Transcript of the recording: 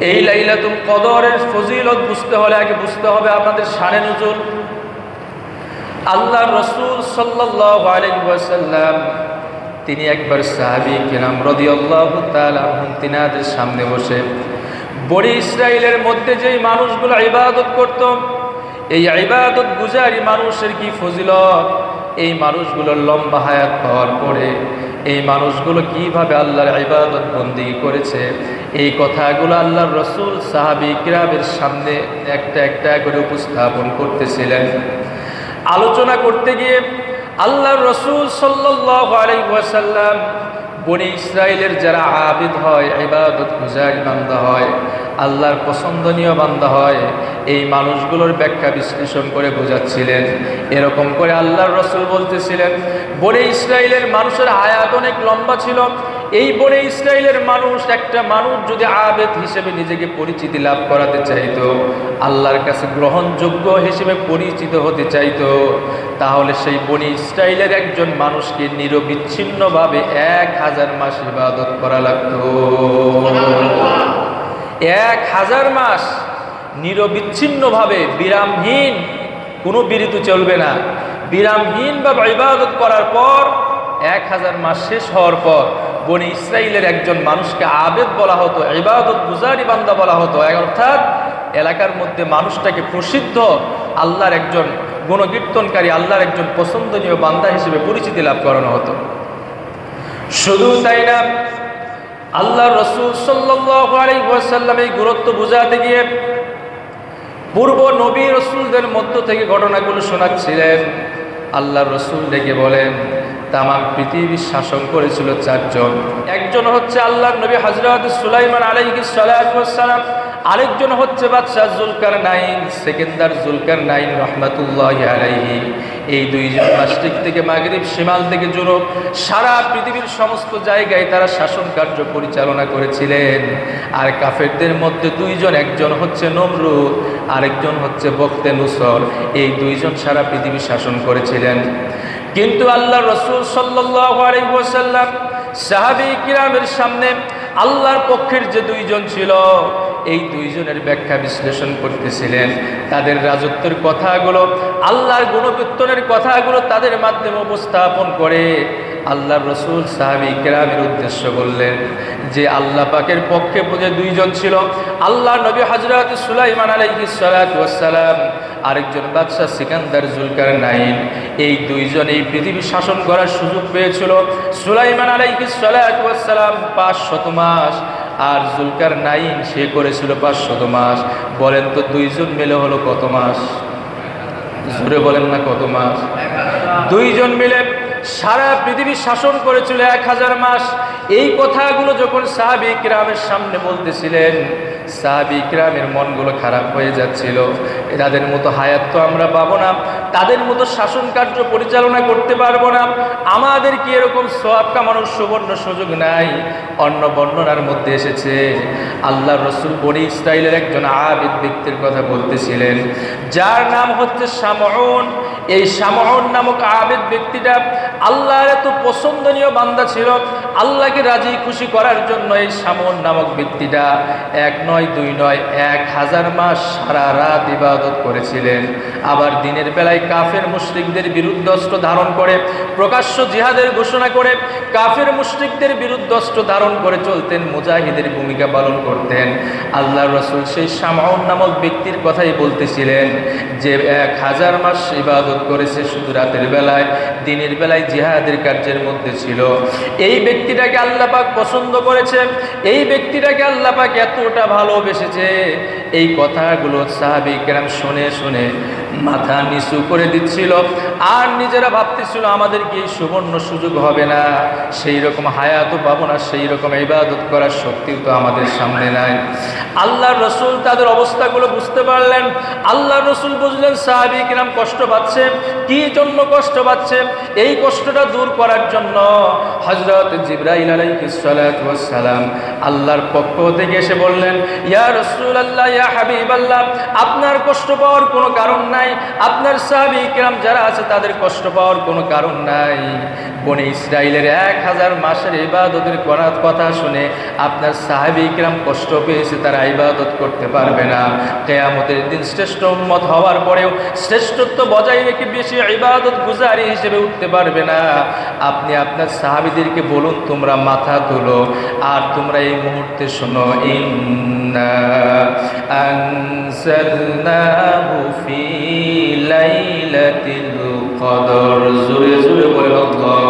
এই লাইলাতুল কদরের ফজিলত বুঝতে হলে আগে বুঝতে হবে আপনাদের শানে নজুল। আল্লাহ রসুল আলাইসাল্লাম তিনি একবার সাহাবি কিরাম রদিয়াল্লাহ তালাহুম তিনাদের সামনে বসে বড়ি ইসরায়েলের মধ্যে যেই মানুষগুলো ইবাদত করত, এই ইবাদত গুজারি মানুষের কি ফজিলত? এই মানুষগুলোর লম্বা হায়াত হওয়ার পরে, এই মানুষগুলো কীভাবে আল্লাহর ইবাদত বন্দি করেছে? এই কথাগুলো আল্লাহর রসুল সাহাবি কিরামের সামনে একটা একটা করে উপস্থাপন করতেছিলেন। আলোচনা করতে গিয়ে আল্লাহর রসুল সাল্লাহ আলাইসাল্লাম বনি ইসরায়েলের যারা আবিদ হয়, ইবাদত গুজারি বান্দা হয়, আল্লাহর পছন্দনীয় বান্দা হয়, এই মানুষগুলোর ব্যাখ্যা বিশ্লেষণ করে বোঝাচ্ছিলেন। এরকম করে আল্লাহর রসুল বলতেছিলেন, বনে ইসরায়েলের মানুষের আয়াত অনেক লম্বা ছিল এই বনে ইসরায়েলের মানুষ, একটা মানুষ যদি আবেদ হিসেবে নিজেকে পরিচিতি লাভ করাতে চাইতো, আল্লাহর কাছে গ্রহণযোগ্য হিসেবে পরিচিত হতে চাইতো, তাহলে সেই বনি ইসরায়েলের একজন মানুষকে নিরবিচ্ছিন্নভাবে এক হাজার মাস ইবাদত করা লাগতো। এক হাজার মাস নিরবিচ্ছিন্নভাবে বিরামহীন, কোনো বিরতি চলবে না। বিরামহীন বা ইবাদত করার পর, এক হাজার মাস শেষ হওয়ার পর বনি ইসরায়েলের একজন মানুষকে আবেদ বলা হতো, ইবাদত গুজারি বান্দা বলা হতো। অর্থাৎ এলাকার মধ্যে মানুষটাকে প্রসিদ্ধ আল্লাহর একজন গুণকীর্তনকারী, আল্লাহর একজন পছন্দনীয় বান্দা হিসেবে পরিচিতি লাভ করানো হতো। শুধু তাই না আল্লাহ রসুল সাল্লাম এই গুরুত্ব বুঝাতে গিয়ে পূর্ব নবী রসুলদের মধ্য থেকে ঘটনাগুলো শোনাচ্ছিলেন। আল্লাহ রসুল ডেকে বলেন তামাম পৃথিবীর শাসন করেছিল চারজন। একজন হচ্ছে আল্লাহ নবী হজরত সুলাইমান আলাইহি সালাম আরেকজন হচ্ছে বাদশাহ জুলকার নাইন সেকেন্দার জুলকার নাইন রহমাতুল্লাহ আলাইহি। এই দুইজন মাস্টিক থেকে মাগরিব সীমাল থেকে জুরব সারা পৃথিবীর সমস্ত জায়গায় তারা শাসন কার্য পরিচালনা করেছিলেন। আর কাফেরদের মধ্যে দুইজন, একজন হচ্ছে নমরুদ, আরেকজন হচ্ছে বক্তে নুসর। এই দুইজন সারা পৃথিবী শাসন করেছিলেন। কিন্তু আল্লাহ রসুল সাল্লাম সাহাবি কিরামের সামনে আল্লাহর পক্ষের যে দুইজন ছিল, এই দুইজনের ব্যাখ্যা বিশ্লেষণ করতেছিলেন। তাদের রাজত্বের কথাগুলো, আল্লাহর গুণকীর্তনের কথাগুলো তাদের মাধ্যমে উপস্থাপন করে আল্লাহ রসুল সাহাবি কেরামের উদ্দেশ্য বললেন যে আল্লাহ পাকের পক্ষে যে দুইজন ছিল আল্লাহ নবী হজরত সুলাইমান আলাইসালাম আরেকজন বাদশাহ সিকান্দার জুলকার নাইন। এই দুইজন এই পৃথিবী শাসন করার সুযোগ পেয়েছিল। সুলাইমান আলাইসালাম পাঁচ শত মাস, আর জুলকার নাইন সে করেছিল পাঁচ শত মাস। বলেন তো দুইজন মিলে হলো কত মাস? জোরে বলেন না কত মাস? দুইজন মিলে সারা পৃথিবী শাসন করেছিল এক হাজার মাস। এই কথাগুলো যখন সাহাবি কিরামের সামনে বলতেছিলেন সাহাবি কিরামের মনগুলো খারাপ হয়ে যাচ্ছিল। তাদের মতো হায়াত তো আমরা পাবো না। তাদের মতো শাসন কার্য পরিচালনা করতে পারব না। আমাদের কি এরকম সোয়াব কামানোর সুবর্ণ সুযোগ নাই? অন্য বর্ণনার মধ্যে এসেছে আল্লাহ রসুল বনি ইসরায়েলের একজন আবিদ ব্যক্তির কথা বলতেছিলেন, যার নাম হচ্ছে সামন এই সামন নামক আবেদ ব্যক্তিটা আল্লাহর এত পছন্দনীয় বান্দা ছিল। আল্লাহকে রাজি খুশি করার জন্য এই সামন নামক ব্যক্তিটা এক নয়, দুই নয়, এক হাজার মাস সারা রাত ইবাদত করেছিলেন। আবার দিনের বেলায় কাফের মুশ্রিকদের বিরুদ্ধে অস্ত্র ধারণ করে, প্রকাশ্য জিহাদের ঘোষণা করে কাফের মুশ্রিকদের বিরুদ্ধে অস্ত্র ধারণ করে চলতেন, মুজাহিদের ভূমিকা পালন করতেন। আল্লাহ রসুল সেই সামাউন নামক ব্যক্তির কথাই বলতেছিলেন যে, এক হাজার মাস ইবাদত করেছে শুধু রাতের বেলায়, দিনের বেলায় জিহাদের কার্যের মধ্যে ছিল। এই ব্যক্তিটাকে আল্লাপাক পছন্দ করেছে এই ব্যক্তিটাকে আল্লাপাক এতটা ভালোবেসেছে এই কথাগুলো সাহাবি কেরাম শুনে শুনে মাথা নিচু করে দিচ্ছিল। আর নিজেরা ভাবতেছিল আমাদের কি সুবর্ণ সুযোগ হবে না। সেই রকম হায়াতও পাবো না সেই রকম ইবাদত করার শক্তিও তো আমাদের সামনে নাই। আল্লাহ রসুল তাদের অবস্থাগুলো বুঝতে পারলেন। আল্লাহ রসুল বুঝলেন, সাহাবি কিরাম কষ্ট পাচ্ছে। কি জন্য কষ্ট পাচ্ছে? এই কষ্টটা দূর করার জন্য হজরত জিব্রাইল আলাইসালাম আল্লাহর পক্ষ থেকে এসে বললেন, ইয়া রসুল আল্লাহ ইয়া হাবিবাল্লাহ, আপনার কষ্ট পাওয়ার কোনো কারণ নাই। আপনার সাহাবী কিরাম যারা আছে, তাদের কষ্ট পাওয়ার কোনো কারণ নাই। বনে ইসরায়েলের এক হাজার মাসের ইবাদতের করার কথা শুনে আপনার সাহাবী কিরাম কষ্ট পেয়েছে, তারা ইবাদত করতে পারবে না। কেয়ামতের দিন শ্রেষ্ঠ উম্মত হওয়ার পরেও শ্রেষ্ঠত্ব বজায় রেখে বেশি ইবাদত গুজারি হিসেবে উঠতে পারবে না। আপনি আপনার সাহাবিদেরকে বলুন, তোমরা মাথা তুলো। আর তোমরা এই মুহূর্তে শোনো, ইন্না أرسلناه في ليلة القدر. زوري زوري قول الله